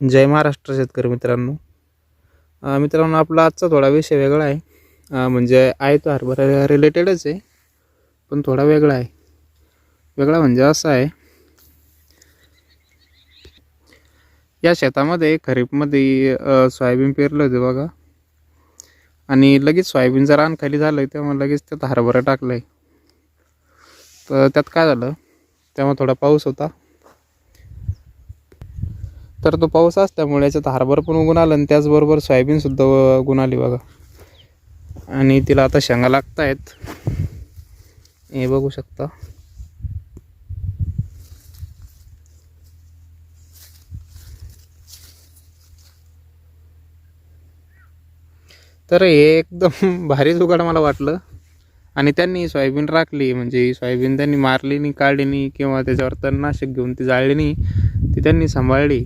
जय महाराष्ट्र शेतकरी मित्रांनो. मित्रांनो आपला आजचा थोडा विषय वेगळा आहे. म्हणजे आहे तो हरभरा रिलेटेडच आहे पण थोडा वेगळा आहे. वेगळा म्हणजे असा आहे या शेतामध्ये खरीपमध्ये सोयाबीन पेरलं होतं बघा. आणि लगेच सोयाबीनचं रान खाली झालं तेव्हा लगेच त्यात हरभरा टाकलं आहे तर त्यात काय झालं तेव्हा थोडा पाऊस होता. तर तो पाऊस असल्यामुळे याच्यात हार्बर पण उगून आलं आणि त्याचबरोबर सोयाबीनसुद्धा उगून आली बघा. आणि तिला आता शेंगा लागत आहेत हे बघू शकता. तर हे एकदम भारी जुगाड मला वाटलं. आणि त्यांनी सोयाबीन राखली म्हणजे ही सोयाबीन त्यांनी मारली नाही काढली नाही किंवा त्याच्यावर तणनाशक घेऊन ती जाळली नाही ती त्यांनी सांभाळली.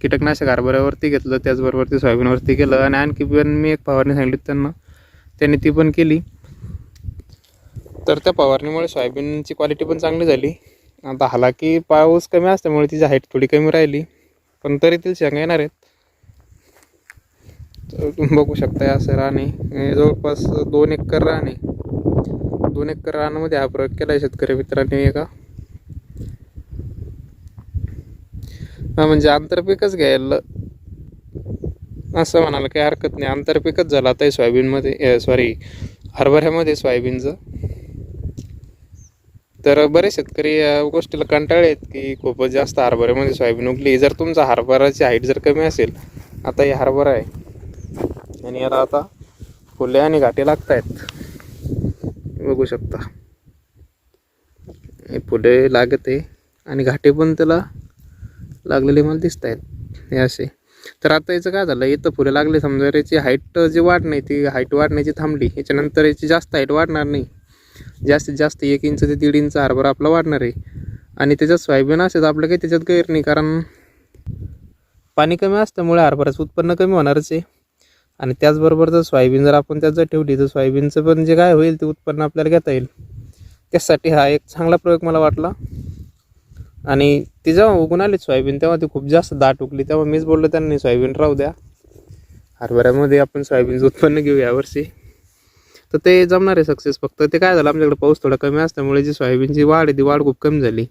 कीटकनाशक हरभऱ्यावरती घेतलं त्याचबरोबर ते सोयाबीनवरती केलं आणि आणखी पण मी एक फवारणी सांगितली त्यांना. त्यांनी ती पण केली. तर त्या फवारणीमुळे सोयाबीनची क्वालिटी पण चांगली झाली. आता हालाकी पाऊस कमी असल्यामुळे तिची हाईट थोडी कमी राहिली पण तरी तिला शेंगा येणार आहेत. तर तुम्ही बघू शकता असं राणे. जवळपास दोन एकर राणे. आहे दोन एकर रानामध्ये हा प्रयोग केला आहे शेतकरी मित्रांनी एका. हा म्हणजे आंतरपीकच घ्यायला. असं म्हणाला काही हरकत नाही. आंतरपीकच झालं. आता सोयाबीनमध्ये सॉरी हरभऱ्यामध्ये सोयाबीनचं तर बरेच शेतकरी या गोष्टीला कंटाळ आहेत की खूपच जास्त हरभऱ्यामध्ये सोयाबीन उगली. जर तुमचा हरभराची हाईट जर कमी असेल आता हे हरभरा आहे. आणि याला आता फुले आणि घाटे लागत आहेत बघू शकता. हे फुले लागत आहे आणि घाटे पण त्याला लागलेले मला दिसत आहेत. हे असे. तर आता याचं काय झालं? इथं फुले लागले समजा याची हाईट जी वाढ नाही ती हाईट वाढण्याची थांबली. याच्यानंतर याची जास्त हाईट वाढणार नाही. जास्तीत जास्त एक इंच ते दीड इंच हरभरा आपला वाढणार आहे. आणि त्याच्यात सोयाबीन असेल तर आपलं काही त्याच्यात गैर नाही कारण पाणी कमी असल्यामुळे हरभऱ्याचं उत्पन्न कमी होणारच आहे. आणि त्याचबरोबर जर सोयाबीन जर आपण त्यात जर ठेवली तर सोयाबीनचं पण जे काय होईल ते उत्पन्न आपल्याला घेता येईल. त्यासाठी हा एक चांगला प्रयोग मला वाटला. आणि ती जेव्हा उगून आली सोयाबीन तेव्हा ती खूप जास्त दाट उगली. तेव्हा मीच बोललो त्यांनी सोयाबीन राहू द्या. हरभऱ्यामध्ये आपण सोयाबीनचं उत्पन्न घेऊ यावर्षी. तर ते जमणार आहे सक्सेस फक्त ते काय झालं आमच्याकडे पाऊस थोडा कमी असल्यामुळे जी सोयाबीनची वाढ आहे ती वाढ खूप कमी झाली.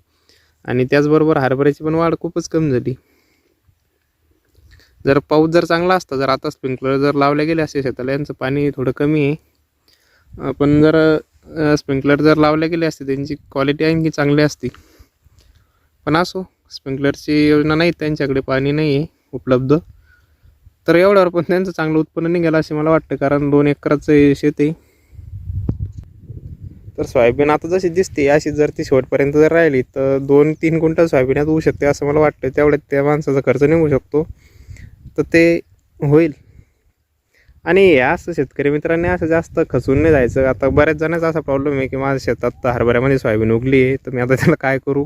आणि त्याचबरोबर हरभऱ्याची पण वाढ खूपच कमी झाली. जर पाऊस जर चांगला असता जर आता स्प्रिंकलर जर लावले गेले असते शेताला यांचं पाणी थोडं कमी आहे. पण जर स्प्रिंकलर जर लावले गेले असते त्यांची क्वालिटी आणखी चांगली असती. पण असो स्प्रिंकलरची योजना नाही त्यांच्याकडे पाणी नाही आहे उपलब्ध. तर एवढ्यावर पण त्यांचं चांगलं उत्पन्न निघालं असे मला वाटतं कारण दोन एकराचं शेती शेत आहे. तर सोयाबीन आता जशी दिसते अशी जर ती शेवटपर्यंत जर राहिली तर दोन तीन क्विंटल सोयाबीन होऊ शकते असं मला वाटतं. तेवढ्यात त्या माणसाचा खर्च निघू शकतो. तर ते होईल. आणि हे असं शेतकरी मित्रांनी असं जास्त खचून नाही जायचं. आता बऱ्याच जणांचा असा प्रॉब्लेम आहे की माझ्या शेतात हरभऱ्यामध्ये सोयाबीन उगली आहे तर मी आता त्याला काय करू?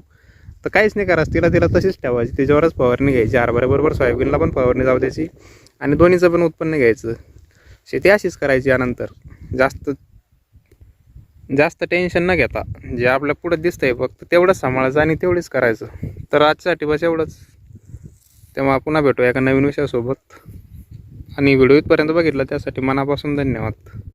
तर काहीच नाही करायचं. तिला तिला तशीच ठेवायची. त्याच्यावरच फवारणी घ्यायची. हरभऱ्याबरोबर सोयाबीनला पण फवारणी जाऊ द्यायची. आणि दोन्हीचं पण उत्पन्न घ्यायचं. शेती अशीच करायची यानंतर. जास्त जास्त टेन्शन न घेता. जे आपल्या पुढं दिसतंय फक्त तेवढंच सांभाळायचं आणि तेवढीच करायचं. तर आजच्यासाठी बस एवढंच. तेव्हा पुन्हा भेटूया एका नवीन विषयासोबत. आणि व्हिडिओ इथपर्यंत बघितला त्यासाठी मनापासून धन्यवाद.